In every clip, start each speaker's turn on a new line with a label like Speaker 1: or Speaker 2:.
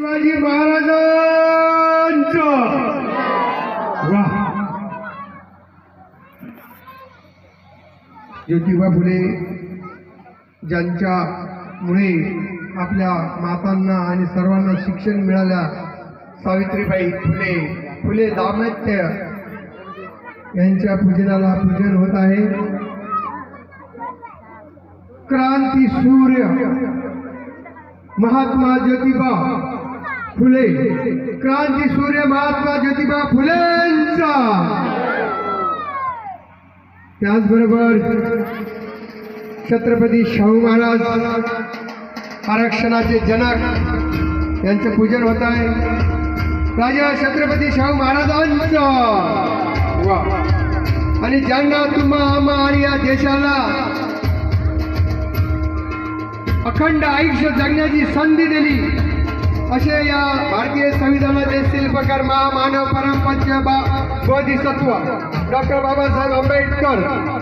Speaker 1: शिवाजी महाराजांचा. वा. ज्योतिबा फुले ज्यांच्यामुळे आपल्या मातांना आणि सर्वांना शिक्षण मिळाल्या सावित्रीबाई फुले फुले दामत्य यांच्या पूजनाला पूजन होत आहे. क्रांती सूर्य महात्मा ज्योतिबा फुले. क्रांती सूर्य महात्मा ज्योतिबा फुलेंचा. त्याचबरोबर छत्रपती शाहू महाराज आरक्षणाचे जनक यांचं पूजन होत आहे. राजा छत्रपती शाहू महाराजांचा. वा आणि ज्यांना तुम्हा आम्हा आणि या देशाला अखंड आयुष्य जगण्याची संधी दिली असे या भारतीय संविधानाचे शिल्पकार महामानव परमपंच बा बोधिसत्व डॉक्टर बाबासाहेब आंबेडकर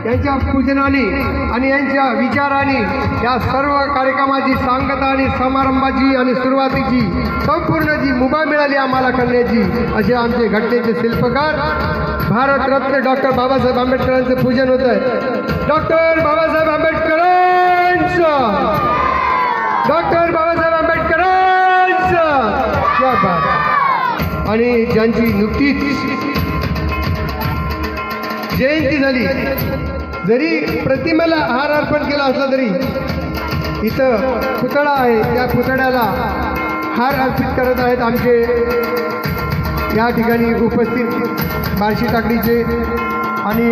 Speaker 1: यांच्या पूजनाने आणि यांच्या विचाराने या सर्व कार्यक्रमाची सांगता आणि समारंभाची आणि सुरुवातीची संपूर्ण जी मुभा मिळाली आम्हाला करण्याची असे आमचे घटनेचे शिल्पकार भारतरत्न डॉक्टर बाबासाहेब आंबेडकरांचे पूजन होत आहे. डॉक्टर बाबासाहेब आंबेडकरांचं! डॉक्टर बाबासाहेब क्या आणि ज्यांची नुकतीच जयंती झाली जरी प्रतिमेला हार अर्पण केला असला तरी इथं पुतळा आहे त्या पुतळ्याला हार अर्पित करत आहेत आमचे या ठिकाणी उपस्थित बार्शी टाकडीचे आणि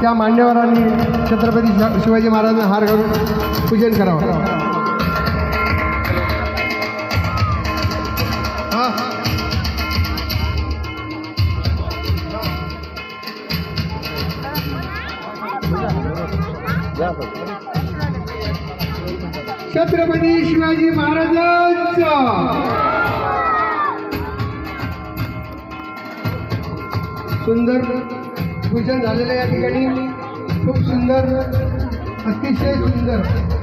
Speaker 1: त्या मान्यवरांनी छत्रपती शिवाजी महाराजांना हार घालून पूजन करावं. छत्रपती शिवाजी महाराजांचा. सुंदर पूजन झालेलं या ठिकाणी. खूप सुंदर अतिशय सुंदर.